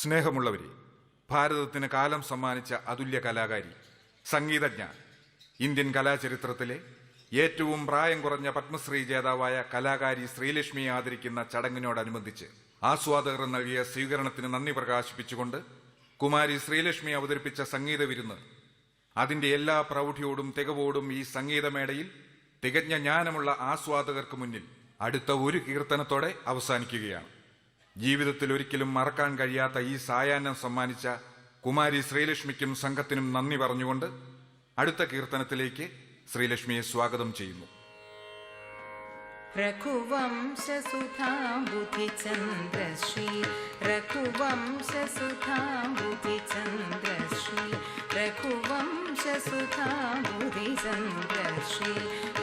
സ്നേഹമുള്ളവരെ ഭാരതത്തിന് കാലം സമ്മാനിച്ച അതുല്യ കലാകാരി സംഗീതജ്ഞ ഇന്ത്യൻ കലാചരിത്രത്തിലെ ഏറ്റവും പ്രായം കുറഞ്ഞ പത്മശ്രീ ജേതാവായ കലാകാരി ശ്രീലക്ഷ്മിയെ ആദരിക്കുന്ന ചടങ്ങിനോടനുബന്ധിച്ച് ആസ്വാദകർ നൽകിയ സ്വീകരണത്തിന് നന്ദി പ്രകാശിപ്പിച്ചുകൊണ്ട് കുമാരി ശ്രീലക്ഷ്മി അവതരിപ്പിച്ച സംഗീത വിരുന്ന്. അതിന്റെ എല്ലാ പ്രൗഢിയോടും തികവോടും ഈ സംഗീതമേടയിൽ തികഞ്ഞ ജ്ഞാനമുള്ള ആസ്വാദകർക്ക് മുന്നിൽ അടുത്ത ഒരു കീർത്തനത്തോടെ അവസാനിക്കുകയാണ്. ജീവിതത്തിൽ ഒരിക്കലും മറക്കാൻ കഴിയാത്ത ഈ സായാഹ്നം സമ്മാനിച്ച കുമാരി ശ്രീലക്ഷ്മിക്കും സംഘത്തിനും നന്ദി പറഞ്ഞുകൊണ്ട് അടുത്ത കീർത്തനത്തിലേക്ക് ശ്രീലക്ഷ്മിയെ സ്വാഗതം ചെയ്യുന്നു रघुवंशसुधाम्बुधिचन्द्रश्री रघुवंशसुधाम्बुधिचन्द्रश्री रघुवंशसुधाम्बुधिचन्द्रश्री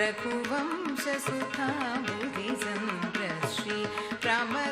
रघुवंशसुधाम्बुधिचन्द्रश्री राम राम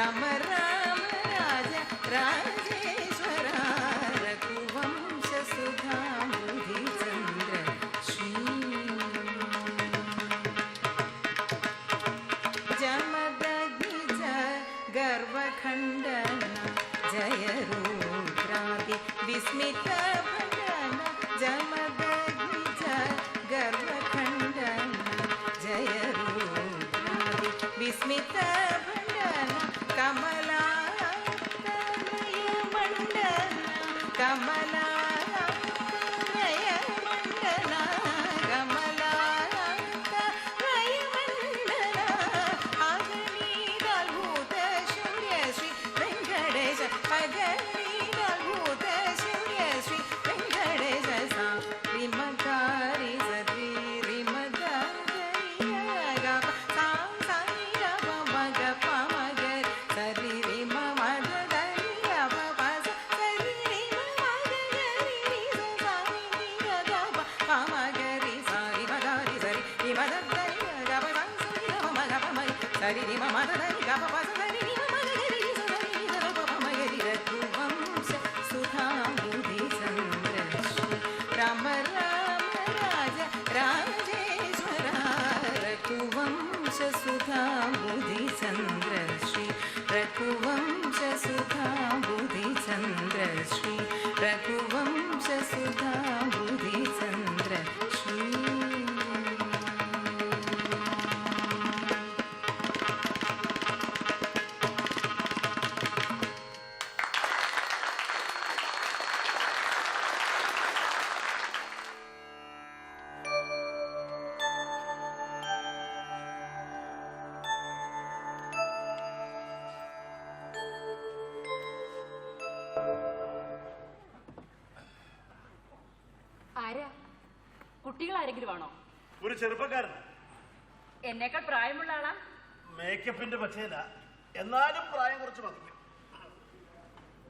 राम राम राज राजेश्वरा रघुवंश सुधाम्बुधि श्री जमदग्निज गर्वखण्डन जय रुद्रादि विस्मित ಕಮಲಾ मग सरि रिम मग गरि गप पस सरि ഒരു ചെറുപ്പക്കാരൻ. എന്നേക്കാൾ പ്രായമുള്ള ആളാ? മേക്കപ്പിന്റെ പച്ചയില എന്നാലും പ്രായം കുറച്ച് മതിക്കും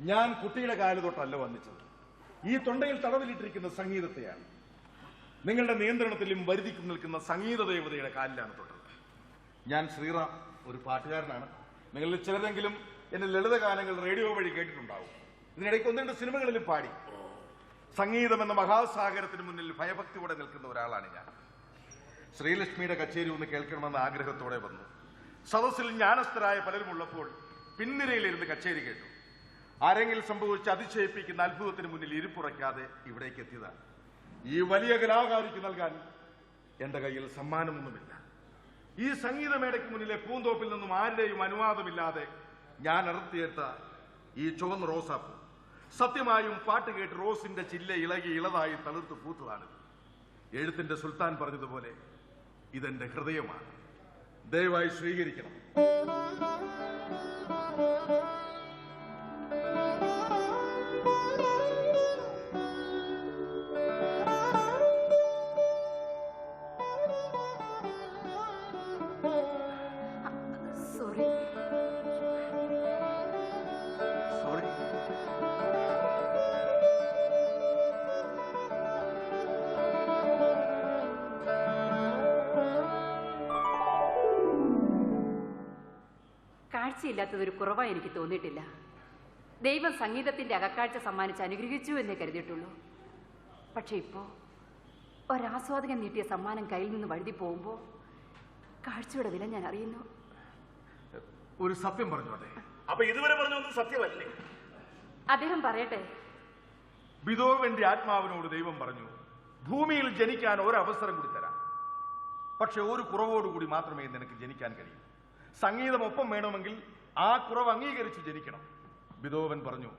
ഞാൻ കുട്ടിയുടെ കാൽ തൊട്ടല്ല വന്നിച്ചത്. ഈ തൊണ്ടയിൽ തടവിലിട്ടിരിക്കുന്ന സംഗീതത്തെയാണ്. നിങ്ങളുടെ നിയന്ത്രണത്തിലും വരുതിക്കും നിൽക്കുന്ന സംഗീത ദേവതയുടെ കാലിലാണ് തൊട്ടത്. ഞാൻ ശ്രീറാം ഒരു പാട്ടുകാരനാണ്. നിങ്ങളിൽ ചിലരെങ്കിലും എന്റെ ലളിതഗാനങ്ങൾ റേഡിയോ വഴി കേട്ടിട്ടുണ്ടാവും. ഇതിനിടയ്ക്ക് ഒന്ന് രണ്ട് സിനിമകളിലും പാടി. സംഗീതം എന്ന മഹാസാഗരത്തിന് മുന്നിൽ ഭയഭക്തിയോടെ നിൽക്കുന്ന ഒരാളാണ് ഞാൻ. ശ്രീലക്ഷ്മിയുടെ കച്ചേരി ഒന്ന് കേൾക്കണമെന്ന ആഗ്രഹത്തോടെ വന്നു. സദസ്സിൽ ജ്ഞാനസ്ഥരായ പലരും ഉള്ളപ്പോൾ പിൻനിരയിലിരുന്ന് കച്ചേരി കേട്ടു. ആരെങ്കിലും സംഭവിച്ച് അതിശയിപ്പിക്കുന്ന അത്ഭുതത്തിന് മുന്നിൽ ഇരിപ്പുറയ്ക്കാതെ ഇവിടേക്ക് എത്തിയതാണ്. ഈ വലിയ കലാകാരിക്ക് നൽകാൻ എന്റെ കയ്യിൽ സമ്മാനമൊന്നുമില്ല. ഈ സംഗീതമേടയ്ക്ക് മുന്നിലെ പൂന്തോപ്പിൽ നിന്നും ആരുടെയും അനുവാദമില്ലാതെ ഞാൻ അടർത്തിയെടുത്ത ഈ ചുവന്ന റോസാപ്പ് സത്യമായും പാട്ട് കേട്ട് റോസിന്റെ ചില്ല ഇളകി ഇളതായി തളിർത്ത് പൂത്തതാണ്. എഴുത്തിന്റെ സുൽത്താൻ പറഞ്ഞതുപോലെ ഇതെന്റെ ഹൃദയമാണ്. ദയവായി സ്വീകരിക്കണം. കാഴ്ചയില്ലാത്തതൊരു കുറവായി എനിക്ക് തോന്നിയിട്ടില്ല. ദൈവം സംഗീതത്തിന്റെ അകക്കാഴ്ച സമ്മാനിച്ച് അനുഗ്രഹിച്ചു എന്നേ കരുതിയിട്ടുള്ളൂ. പക്ഷെ ഇപ്പോ ഒരാസ്വാദകൻ നീട്ടിയ സമ്മാനം കയ്യിൽ നിന്ന് വഴുതി പോകുമ്പോൾ കാഴ്ചയുടെ വില ഞാൻ അറിയുന്നു. ഒരു സത്യം പറഞ്ഞോട്ടെ. അപ്പൊ ഇതുവരെ പറഞ്ഞൊന്നും സത്യമല്ലേ? അദ്ദേഹം പറയട്ടെ. വിധോവന്റെ ആത്മാവിനോട് ദൈവം പറഞ്ഞു ഭൂമിയിൽ ജനിക്കാൻ ഒരവസരം കൂടി തരാം. പക്ഷെ ഒരു കുറവോടുകൂടി മാത്രമേ നിനക്ക് ജനിക്കാൻ കഴിയൂ. സംഗീതം ഒപ്പം വേണമെങ്കിൽ ആ കുറവ് അംഗീകരിച്ച് ജനിക്കണം. ബിദോവൻ പറഞ്ഞു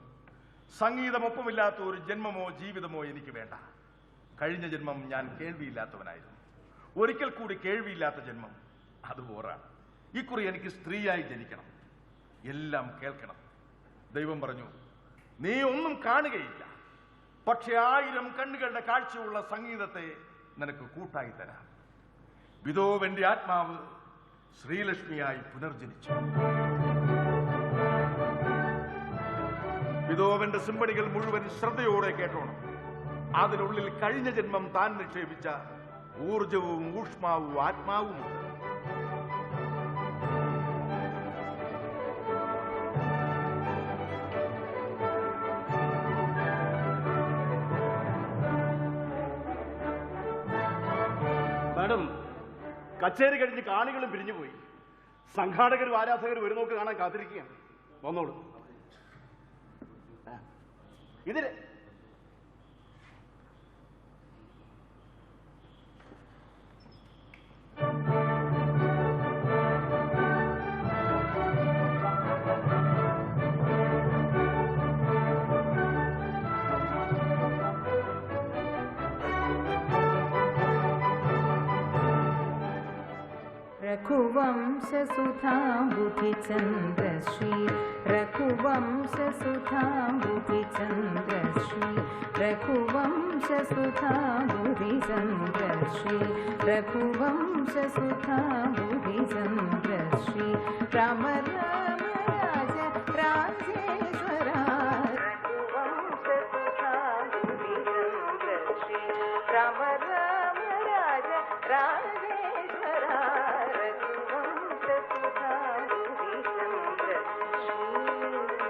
സംഗീതമൊപ്പമില്ലാത്ത ഒരു ജന്മമോ ജീവിതമോ എനിക്ക് വേണ്ട. കഴിഞ്ഞ ജന്മം ഞാൻ കേൾവിയില്ലാത്തവനായിരുന്നു. ഒരിക്കൽ കൂടി കേൾവിയില്ലാത്ത ജന്മം അത് ബോറാണ്. ഇക്കുറി എനിക്ക് സ്ത്രീയായി ജനിക്കണം. എല്ലാം കേൾക്കണം. ദൈവം പറഞ്ഞു നീ ഒന്നും കാണുകയില്ല. പക്ഷെ ആയിരം കണ്ണുകളുടെ കാഴ്ചയുള്ള സംഗീതത്തെ നിനക്ക് കൂട്ടായി തരാം. വിധോവന്റെ ആത്മാവ് ശ്രീലക്ഷ്മിയായി പുനർജനിച്ചു. വിധോവന്റെ സിമ്പടികൾ മുഴുവൻ ശ്രദ്ധയോടെ കേട്ടോണം. അതിനുള്ളിൽ കഴിഞ്ഞ ജന്മം താൻ നിക്ഷേപിച്ച ഊർജവും ഊഷ്മാവും ആത്മാവുമുണ്ട്. കച്ചേരി കഴിഞ്ഞ് കാണികളും പിരിഞ്ഞുപോയി സംഘാടകരും ആരാധകരും ഒരു നോക്ക് കാണാൻ കാത്തിരിക്കുകയാണ്. വന്നോളൂ. ആ. रघुवंशसुधाम्बुधिचन्द्रश्री रघुवंशसुधाम्बुधिचन्द्रश्री रघुवंशसुधाम्बुधिचन्द्रश्री रघुवंशसुधाम्बुधिचन्द्रश्री राम राम राज राजेश्वरा